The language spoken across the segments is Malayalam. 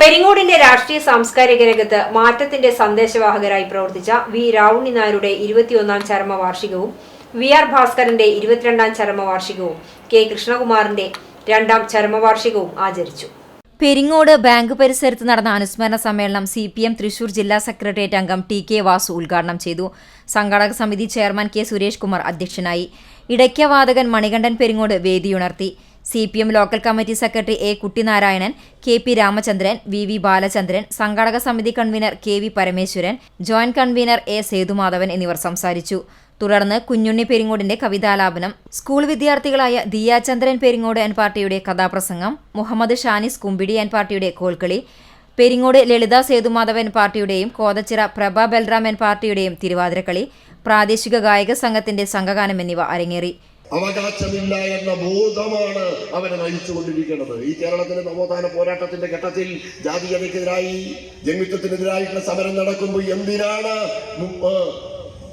പെരിങ്ങോടിന്റെ രാഷ്ട്രീയ സാംസ്കാരിക രംഗത്ത് മാറ്റത്തിന്റെ സന്ദേശവാഹകരായി പ്രവർത്തിച്ച വി രാവുണ്ണി നായരുടെ ഇരുപത്തിയൊന്നാം ചരമവാർഷികവും വി ആർ ഭാസ്കരന്റെ ഇരുപത്തിരണ്ടാം ചരമവാർഷികവും കെ കൃഷ്ണകുമാറിന്റെ രണ്ടാം ചരമവാർഷികവും ആചരിച്ചു. പെരിങ്ങോട് ബാങ്ക് പരിസരത്ത് നടന്ന അനുസ്മരണ സമ്മേളനം സി പി എം തൃശൂർ ജില്ലാ സെക്രട്ടേറിയറ്റ് അംഗം ടി കെ വാസു ഉദ്ഘാടനം ചെയ്തു. സംഘാടക സമിതി ചെയർമാൻ കെ സുരേഷ് കുമാർ അധ്യക്ഷനായി. ഇടയ്ക്കവാതകൻ Manikandan Peringode വേദിയുണർത്തി. C P M local committee secretary A Kuttinarayanan K P Ramachandran V V Balachandran സംഘാടക സമിതി convener K V Parameswaran joint convener A Sethumadhavan എന്നിവർ സംസാരിച്ചു. തുടർന്ന് കുഞ്ഞുണ്ണി പെരിങ്ങോടിന്റെ കവിതാലാപനം സ്കൂൾ വിദ്യാർത്ഥികളായ ദിയാചന്ദ്രൻ പെരിങ്ങോട് എൻ പാർട്ടിയുടെ കഥാപ്രസംഗം മുഹമ്മദ് ഷാനിസ് കുമ്പിടി എൻ പാർട്ടിയുടെ കോൽക്കളി പെരിങ്ങോട് ലളിത സേതുമാധവൻ പാർട്ടിയുടെയും കോതച്ചിറ പ്രഭ ബൽറാം എൻ പാർട്ടിയുടെയും തിരുവാതിരക്കളി പ്രാദേശിക ഗായക സംഘത്തിന്റെ സംഘഗാനം എന്നിവ അരങ്ങേറി. അവകാശമില്ല എന്ന ബോധമാണ് അവനെ നയിച്ചുകൊണ്ടിരിക്കുന്നത്. ഈ കേരളത്തിലെ നവോത്ഥാന പോരാട്ടത്തിന്റെ ഘട്ടത്തിൽ ജാതീയതയ്ക്കെതിരായി ജന്മിത്വത്തിനെതിരായിട്ടുള്ള സമരം നടക്കുമ്പോൾ എന്തിനാണ്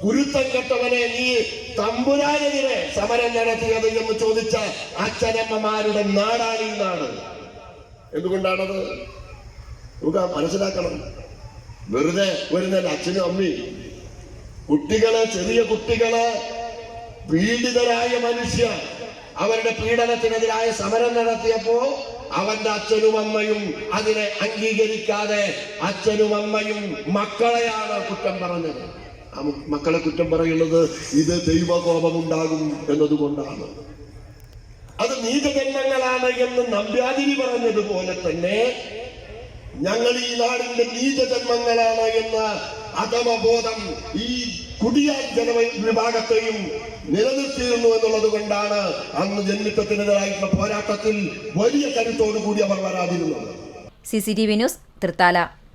കുരുത്തം കെട്ടവനെ നീ തമ്പുരാനെതിരെ സമരം നടത്തിയത് എന്ന് ചോദിച്ച അച്ഛനമ്മമാരുടെ നാടാണ് നാട്. എന്തുകൊണ്ടാണത്? നമുക്ക് മനസ്സിലാക്കണം. വെറുതെ വരുന്നല്ല അച്ഛനും അമ്മയും കുട്ടികൾ ചെറിയ കുട്ടികൾ പീഡിതരായ മനുഷ്യർ അവരുടെ പീഡനത്തിനെതിരായ സമരം നടത്തിയപ്പോ അവന്റെ അച്ഛനും അമ്മയും അതിനെ അംഗീകരിക്കാതെ അച്ഛനും അമ്മയും മക്കളെയാണ് കുറ്റം പറഞ്ഞത്. മക്കളെ കുറ്റം പറയുന്നത് ഇത് ദൈവകോപമുണ്ടാകും എന്നതുകൊണ്ടാണ്. അത് നീചജന്മങ്ങളാണ് എന്ന് നമ്പ്യാതിരി പറഞ്ഞതുപോലെ തന്നെ ഞങ്ങൾ ഈ നാടിന്റെ നീചജന്മങ്ങളാണ് എന്ന അധമബോധം ഈ കുടിയാൻ ജനവിഭാഗത്തെയും നിലനിർത്തിയിരുന്നു എന്നുള്ളത് കൊണ്ടാണ് അന്ന് ജന്മിത്വത്തിനെതിരായിട്ടുള്ള പോരാട്ടത്തിൽ വലിയ കരുത്തോടു കൂടി അവർ വരാതിരുന്നത്. C C T V news Thrithala.